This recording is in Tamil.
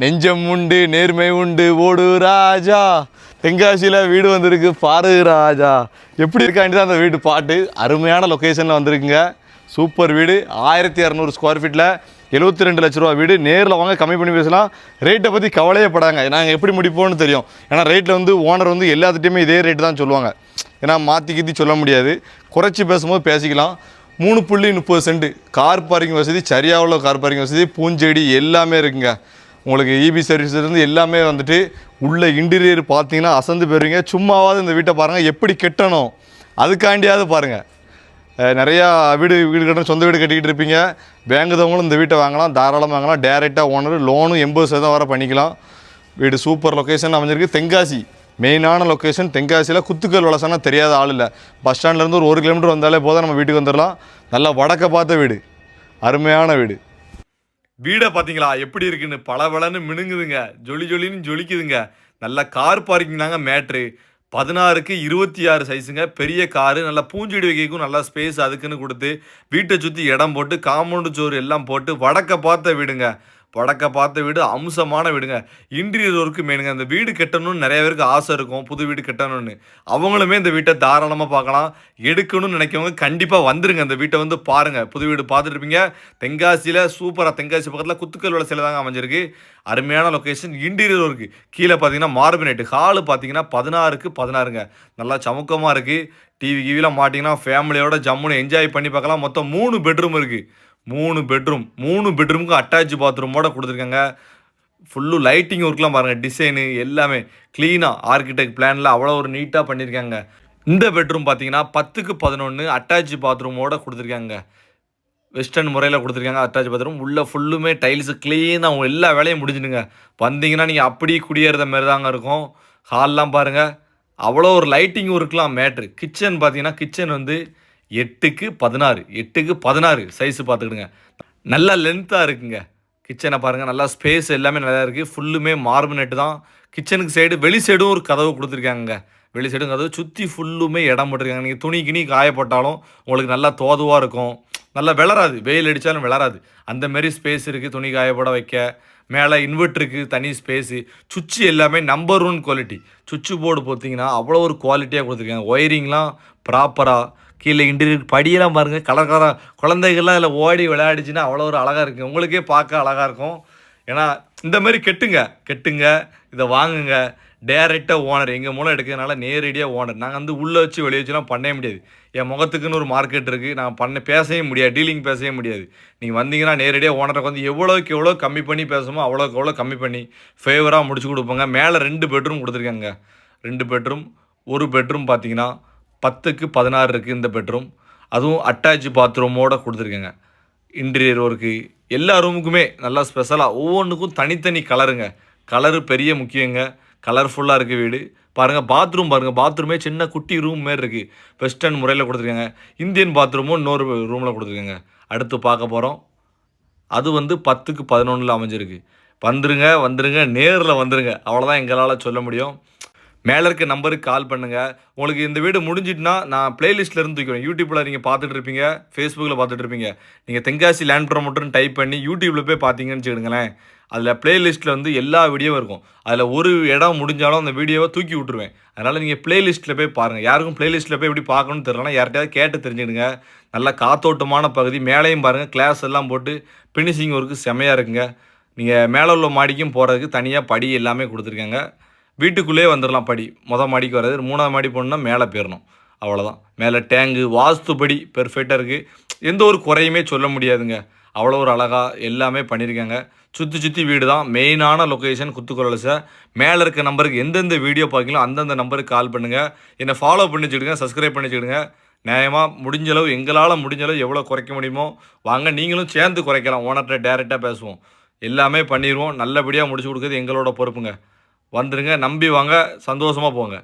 நெஞ்சம் உண்டு நேர்மை உண்டு. ஓடு ராஜா. தென்காசியில் வீடு வந்திருக்கு. பாரு ராஜா. எப்படி இருக்காண்டி தான் அந்த வீடு பாட்டு? அருமையான லொக்கேஷனில் வந்திருக்குங்க. சூப்பர் வீடு. ஆயிரத்தி இரநூறு ஸ்கொயர் ஃபீட்டில் எழுபத்தி ரெண்டு லட்ச ரூபா வீடு. நேரில் வாங்க கம்மி பண்ணி பேசலாம். ரேட்டை பற்றி கவலையே படாங்க. நாங்கள் எப்படி முடிப்போம்னு தெரியும். ஏன்னா ரேட்டில் வந்து ஓனர் வந்து எல்லாத்துட்டையுமே இதே ரேட்டு தான் சொல்லுவாங்க. ஏன்னா மாற்றி கீத்தி சொல்ல முடியாது. குறைச்சி பேசும்போது பேசிக்கலாம். மூணு புள்ளி முப்பது சென்ட். கார் பார்க்கிங் வசதி சரியாக உள்ள கார் பார்க்கிங் வசதி பூஞ்செடி எல்லாமே இருக்குங்க. உங்களுக்கு இபி சர்வீஸ்லேருந்து எல்லாமே வந்துட்டு உள்ள இன்டீரியர் பார்த்தீங்கன்னா அசந்து போயிருவீங்க. சும்மாவாவது இந்த வீட்டை பாருங்கள் எப்படி கட்டணும்? அதுக்காண்டியாவது பாருங்கள் நிறையா வீடு வீடு கட்டணும் சொந்த வீடு கட்டிக்கிட்டு இருப்பீங்க. வேங்குதவங்களும் இந்த வீட்டை வாங்கலாம் தாராளமாக வாங்கலாம். டேரெக்டாக ஓனர் லோனும் எண்பது சதவீதம் வர பண்ணிக்கலாம். வீடு சூப்பர் லொக்கேஷன் அமைஞ்சிருக்கு. தென்காசி மெயினான லொக்கேஷன் தென்காசியில். குத்துக்கல் வளசனா தெரியாத ஆள் இல்லை. பஸ் ஸ்டாண்ட்லேருந்து ஒரு ஒரு கிலோமீட்டர் வந்தாலே போதும். நம்ம வீட்டுக்கு வந்துடலாம் நல்லா வடக்க பார்த்த வீடு. அருமையான வீடு. வீடை பார்த்தீங்களா எப்படி இருக்குன்னு பளபளன்னு மினுங்குதுங்க. ஜொலி ஜொலின்னு ஜொலிக்குதுங்க. நல்ல கார் பார்க்கிங் தாங்க மேட்ரு பதினாறுக்கு இருபத்தி ஆறு சைஸுங்க பெரிய காரு நல்லா பூஞ்செடி வைக்கும் நல்லா ஸ்பேஸ் அதுக்குன்னு கொடுத்து வீட்டை சுற்றி இடம் போட்டு காம்பவுண்டு சோறு எல்லாம் போட்டு வடக்க பார்த்த வீடுங்க. படக்க பார்த்த வீடு அம்சமான வீடுங்க. இன்டீரியர் ஒர்க்கு மேனுங்க அந்த வீடு கட்டணும்னு நிறைய பேருக்கு ஆசை இருக்கும். புது வீடு கட்டணும்னு. அவங்களுமே இந்த வீட்டை தாராளமாக பார்க்கலாம். எடுக்கணும்னு நினைக்கிறவங்க கண்டிப்பாக வந்துருங்க. அந்த வீட்டை வந்து பாருங்கள் புது வீடு பார்த்துட்ருப்பீங்க. தென்காசியில் சூப்பராக தென்காசி பக்கத்தில் குத்துக்கல் சில தாங்க அமைஞ்சிருக்கு. அருமையான லொக்கேஷன் இன்டீரியர் ஒர்க்கு கீழே பார்த்தீங்கன்னா மார்பினேட் ஹாலு பார்த்தீங்கன்னா பதினாறுக்கு பதினாறுங்க. நல்லா சமுக்கமாக இருக்குது டிவி கிவிலாம் மாட்டிங்கன்னா ஃபேமிலியோட ஜம்முன்னு என்ஜாய் பண்ணி பார்க்கலாம். மொத்தம் மூணு பெட்ரூம் இருக்குது மூணு பெட்ரூம் மூணு பெட்ரூமுக்கும் அட்டாச் பாத்ரூமோட கொடுத்துருக்காங்க. ஃபுல்லு லைட்டிங் ஒர்க்லாம் பாருங்கள் டிசைனு எல்லாமே. க்ளீனாக ஆர்கிடெக்ட் பிளானில் அவ்வளோ ஒரு நீட்டாக பண்ணியிருக்காங்க இந்த பெட்ரூம் பார்த்தீங்கன்னா பத்துக்கு பதினொன்று அட்டாச் பாத்ரூமோட கொடுத்துருக்காங்க. வெஸ்டர்ன் முறையில் கொடுத்துருக்காங்க அட்டாச் பாத்ரூம் உள்ளே ஃபுல்லுமே டைல்ஸு க்ளீனாக அவங்க எல்லா வேலையும் முடிஞ்சுடுங்க. வந்தீங்கன்னா நீங்கள் அப்படியே குடியேறத மாதிரி தாங்க இருக்கும். ஹால்லாம் பாருங்கள் அவ்வளோ ஒரு லைட்டிங் ஒர்க்லாம் மேட்ரு கிச்சன் பார்த்தீங்கன்னா கிச்சன் வந்து எட்டுக்கு பதினாறு எட்டுக்கு பதினாறு சைஸு பார்த்துக்கிடுங்க. நல்லா லென்த்தாக இருக்குங்க. கிச்சனை பாருங்கள் நல்லா ஸ்பேஸ் எல்லாமே நல்லா இருக்குது ஃபுல்லுமே மார்பினெட்டு தான். கிச்சனுக்கு சைடு வெளி சைடும் ஒரு கதவு கொடுத்துருக்காங்க வெளி சைடும் கதவு சுற்றி ஃபுல்லுமே இடம் போட்டிருக்காங்க. நீங்கள் துணி கிணி காயப்பட்டாலும் உங்களுக்கு நல்லா தோதுவாக இருக்கும். நல்லா விளராது வெயில் அடித்தாலும் விளராது அந்தமாரி ஸ்பேஸ் இருக்குது துணி காயப்பட வைக்க. மேலே இன்வெர்ட்டருக்கு தனி ஸ்பேஸு சுவிட்சு எல்லாமே நம்பர் ஒன் குவாலிட்டி சுவிட்சு போர்டு பார்த்தீங்கன்னா அவ்வளோ ஒரு குவாலிட்டியாக கொடுத்துருக்காங்க. ஒயரிங்லாம் ப்ராப்பராக கீழே இன்டீரியர் படியெல்லாம் பாருங்கள் கலர் கலராக குழந்தைகள்லாம் அதில் ஓடி விளையாடிச்சுன்னா அவ்வளோ ஒரு அழகாக இருக்குது உங்களுக்கே பார்க்க அழகாக இருக்கும். ஏன்னா இந்த மாதிரி கெட்டுங்க. கெட்டுங்க. இதை வாங்குங்க. டேரெக்டாக ஓனர் எங்கள் மூலம் எடுக்கிறதுனால நேரடியாக ஓனர் நாங்கள் வந்து உள்ளே வச்சு வெளியே வச்சுலாம் பண்ணவே முடியாது. என் முகத்துக்குன்னு ஒரு மார்க்கெட் இருக்குது நான் பண்ண பேசவே முடியாது. டீலிங் பேசவே முடியாது. நீங்கள் வந்தீங்கன்னா நேரடியாக ஓனரை வந்து எவ்வளோக்கு எவ்வளோ கம்மி பண்ணி பேசுமோ அவ்வளோக்கு எவ்வளோ கம்மி பண்ணி ஃபேவராக முடிச்சு கொடுப்போங்க. மேலே ரெண்டு பெட்ரூம் கொடுத்துருக்காங்க. ரெண்டு பெட்ரூம் ஒரு பெட்ரூம் பார்த்தீங்கன்னா பத்துக்கு பதினாறு இருக்குது இந்த பெட்ரூம். அதுவும் அட்டாச் பாத்ரூமோட கொடுத்துருக்கேங்க. இன்டீரியர் ஒர்க்கு எல்லா ரூமுக்குமே நல்லா ஸ்பெஷலாக ஒவ்வொன்றுக்கும் தனித்தனி கலருங்க கலரு பெரிய முக்கியங்க. கலர்ஃபுல்லாக இருக்குது வீடு. பாருங்கள் பாத்ரூம் பாருங்கள் பாத்ரூமே சின்ன குட்டி ரூம் மாரி இருக்குது வெஸ்டர்ன் முறையில் கொடுத்துருக்காங்க. இந்தியன் பாத்ரூமும் இன்னொரு ரூமில் கொடுத்துருக்காங்க. அடுத்து பார்க்க போகிறோம் அது வந்து பத்துக்கு பதினொன்றில் அமைஞ்சிருக்கு. வந்துருங்க வந்துருங்க. நேரில் வந்துருங்க. அவ்வளோதான் எங்களால் சொல்ல முடியும். மேலே இருக்க நம்பருக்கு கால் பண்ணுங்கள் உங்களுக்கு இந்த வீடு முடிஞ்சிட்டுனா நான் பிளேலிஸ்ட்லேருந்து இருந்து யூடியூப்பில் நீங்கள் பார்த்துட்டு இருப்பீங்க ஃபேஸ்புக்கில் பார்த்துட்டு இருப்பீங்க. நீங்கள் தென்காசி லேண்ட் ப்ரமோட்டர்னு டைப் பண்ணி யூடியூப்பில் போய் பார்த்தீங்கன்னு வச்சுக்கிடுங்களேன். அதில் பிளேலிஸ்ட்டில் வந்து எல்லா வீடியோவும் இருக்கும். அதில் ஒரு இடம் முடிஞ்சாலும் அந்த வீடியோவை தூக்கி விட்டுருவேன். அதனால் நீங்கள் பிளேலிஸ்ட்டில் போய் பாருங்கள் யாருக்கும் பிளேலிஸ்ட்டில் போய் எப்படி பார்க்கணும்னு தெரியலனா யார்கிட்டயாவது கேட்டு தெரிஞ்சுடுங்க நல்லா காத்தோட்டமான பகுதி. மேலேயும் பாருங்கள் கிளாஸ் எல்லாம் போட்டு ஃபினிஷிங் ஒர்க்கு செமையாக இருக்குங்க. நீங்கள் மேலே உள்ள மாடிக்கும் போகிறதுக்கு தனியாக படி எல்லாமே கொடுத்துருக்காங்க. வீட்டுக்குள்ளேயே வந்துடலாம் படி. மொதல் மாடிக்கு வராது மூணாவது மாடி போகணுன்னா மேலே போயிடணும். அவ்வளோதான் மேலே டேங்கு வாஸ்துபடி பெர்ஃபெக்டாக இருக்குது எந்த ஒரு குறையுமே சொல்ல முடியாதுங்க. அவ்வளோ ஒரு அழகாக எல்லாமே பண்ணியிருக்காங்க. சுற்றி சுற்றி வீடு தான் மெயினான லொக்கேஷன் குத்துக்குரலசை மேலே இருக்க நம்பருக்கு எந்தெந்த வீடியோ பார்க்கலாம் அந்தந்த நம்பருக்கு கால் பண்ணுங்கள் என்னை ஃபாலோ பண்ணி வச்சுடுங்க சப்ஸ்கிரைப் பண்ணி வச்சுடுங்க நியாயமாக முடிஞ்ச அளவு எங்களால் முடிஞ்சளவு எவ்வளோ குறைக்க முடியுமோ வாங்க நீங்களும் சேர்ந்து குறைக்கலாம். ஓனர்கிட்ட டேரெக்டாக பேசுவோம். எல்லாமே பண்ணிடுவோம் நல்லபடியாக முடிச்சு கொடுக்குறது எங்களோட பொறுப்புங்க. வந்துடுங்க நம்பி வாங்க சந்தோஷமாக போங்க.